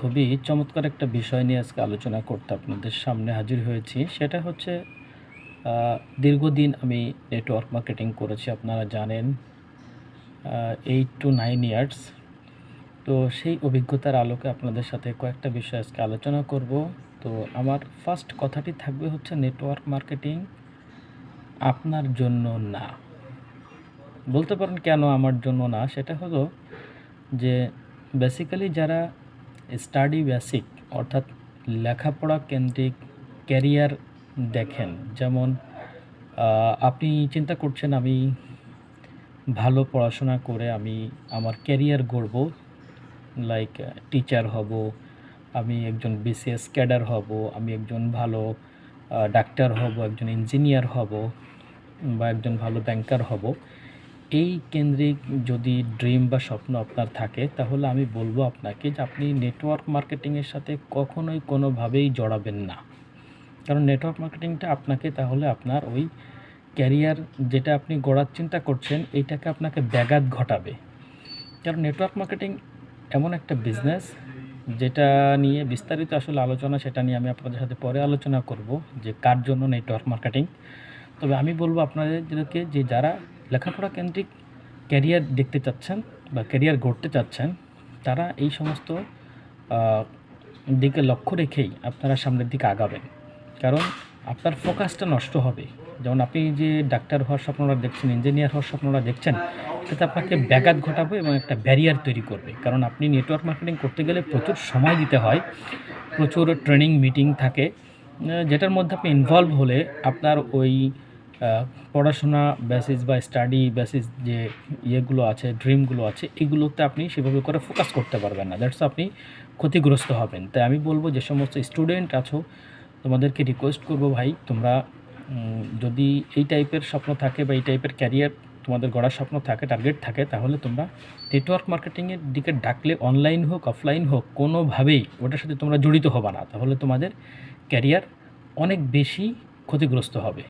খুবই চমৎকার একটা বিষয় নিয়ে আজকে আলোচনা করতে আপনাদের সামনে হাজির হয়েছি। সেটা হচ্ছে দীর্ঘদিন আমি নেটওয়ার্ক মার্কেটিং করেছি, আপনারা জানেন এইট টু নাইন ইয়ার্স তো সেই অভিজ্ঞতার আলোকে আপনাদের সাথে কয়েকটা বিষয় আজকে আলোচনা করব। তো আমার ফার্স্ট কথাটি থাকবে হচ্ছে নেটওয়ার্ক মার্কেটিং আপনার জন্য না। বলতে পারেন কেন আমার জন্য না? সেটা হলো যে বেসিক্যালি যারা স্টাডি বেসিক, অর্থাৎ লেখাপড়া কেন্দ্রিক ক্যারিয়ার দেখেন। যেমন আপনি চিন্তা করছেন আমি ভালো পড়াশোনা করে আমি আমার ক্যারিয়ার গড়ব, লাইক টিচার হব, আমি একজন বিসিএস ক্যাডার হব, আমি একজন ভালো ডাক্তার হব, একজন ইঞ্জিনিয়ার হব, বা একজন ভালো ব্যাংকার হব। এই কেন্দ্রিক যদি ড্রিম বা স্বপ্ন আপনার থাকে, তাহলে আমি বলব আপনাকে যে আপনি নেটওয়ার্ক মার্কেটিংয়ের সাথে কখনোই কোনোভাবেই জড়াবেন না। কারণ নেটওয়ার্ক মার্কেটিংটা আপনাকে তাহলে আপনার ওই ক্যারিয়ার যেটা আপনি গড়ার চিন্তা করছেন এইটাকে আপনাকে ব্যাঘাত ঘটাবে। কারণ নেটওয়ার্ক মার্কেটিং এমন একটা বিজনেস যেটা নিয়ে বিস্তারিত আসলে আলোচনা, সেটা নিয়ে আমি আপনাদের সাথে পরে আলোচনা করব যে কার জন্য নেটওয়ার্ক মার্কেটিং তবে আমি বলব আপনাদেরকে যে যারা লেখাপড়া কেন্দ্রিক ক্যারিয়ার দেখতে চাচ্ছেন বা ক্যারিয়ার গড়তে চাচ্ছেন, তারা এই সমস্ত দিকে লক্ষ্য রেখেই আপনারা সামনের দিকে আগাবেন। কারণ আপনার ফোকাসটা নষ্ট হবে। যেমন আপনি যে ডাক্তার হওয়ার স্বপ্নটা দেখছেন, ইঞ্জিনিয়ার হওয়ার স্বপ্নটা দেখছেন সেটা আপনাকে ব্যাঘাত ঘটাবে এবং একটা ব্যারিয়ার তৈরি করবে। কারণ আপনি নেটওয়ার্ক মার্কেটিং করতে গেলে প্রচুর সময় দিতে হয়, প্রচুর ট্রেনিং মিটিং থাকে যেটার মধ্যে আপনি ইনভলভ হলে আপনার ওই পড়াশোনা বেসিস বা স্টাডি বেসিস যে ইয়েগুলো আছে ড্রিমগুলো আছে, এগুলোতে আপনি সেভাবে করে ফোকাস করতে পারবেন না। দ্যাটস আপনি ক্ষতিগ্রস্ত হবেন। তাই আমি বলব যে সমস্ত স্টুডেন্ট আছো, তোমাদেরকে রিকোয়েস্ট করব ভাই, তোমরা যদি এই টাইপের স্বপ্ন থাকে বা এই টাইপের ক্যারিয়ার তোমাদের গড়ার স্বপ্ন থাকে টার্গেট থাকে, তাহলে তোমরা নেটওয়ার্ক মার্কেটিংয়ের দিকে ডাকলে অনলাইন হোক অফলাইন হোক, কোনোভাবেই ওটার সাথে তোমরা জড়িত হবা না। তাহলে তোমাদের ক্যারিয়ার অনেক বেশি ক্ষতিগ্রস্ত হবে।